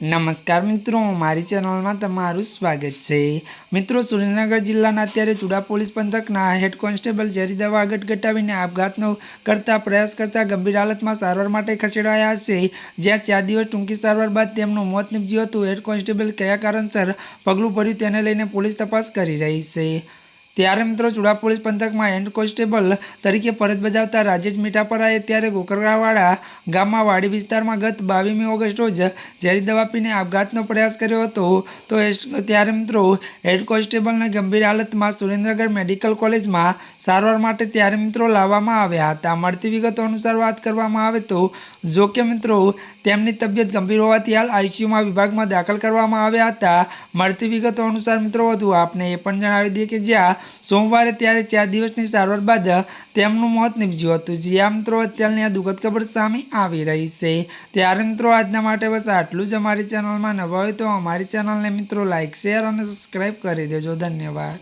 નમસ્કાર મિત્રો, મારી ચેનલમાં તમારું સ્વાગત છે. મિત્રો, સુરેન્દ્રનગર જિલ્લાના અત્યારે ચુડા પોલીસ પંથકના હેડ કોન્સ્ટેબલ ઝેરી દવા આગળ ઘટાવીને આપઘાતનો કરતા પ્રયાસ કરતા ગંભીર હાલતમાં સારવાર માટે ખસેડાયા છે. જ્યાં ચાર દિવસ ટૂંકી સારવાર બાદ તેમનું મોત નીપજ્યું હતું. હેડ કોન્સ્ટેબલ કયા કારણસર પગલું ભર્યું તેને લઈને પોલીસ તપાસ કરી રહી છે. ત્યારે મિત્રો ચુડા પોલીસ પંથકમાં હેડ કોન્સ્ટેબલ તરીકે ફરજ બજાવતા રાજેશ મીઠાપરાએ ત્યારે ગોકરગાવાડા ગામમાં વાડી વિસ્તારમાં ગત બાવીમી ઓગસ્ટ રોજ ઝેરી દવા પીને આપઘાતનો પ્રયાસ કર્યો હતો. તો ત્યારે મિત્રો હેડ કોન્સ્ટેબલને ગંભીર હાલતમાં સુરેન્દ્રનગર મેડિકલ કોલેજમાં સારવાર માટે ત્યારે મિત્રો લાવવામાં આવ્યા હતા. મળતી વિગતો અનુસાર વાત કરવામાં આવે તો જો કે મિત્રો તેમની તબિયત ગંભીર હોવાથી હાલ આઈસીયુમાં વિભાગમાં દાખલ કરવામાં આવ્યા હતા. મળતી વિગતો અનુસાર મિત્રો વધુ આપને એ પણ જણાવી દઈએ કે જ્યાં સોમવારે ત્યારે ચાર દિવસની સારવાર બાદ તેમનું મોત નીપજ્યું હતું. જ્યાં મિત્રો અત્યારની આ દુઃખદ ખબર સામે આવી રહી છે. ત્યારે મિત્રો આજના માટે બસ આટલું જ. અમારી ચેનલમાં નવા હોય તો અમારી ચેનલને મિત્રો લાઇક શેર અને સબસ્ક્રાઈબ કરી દેજો. ધન્યવાદ.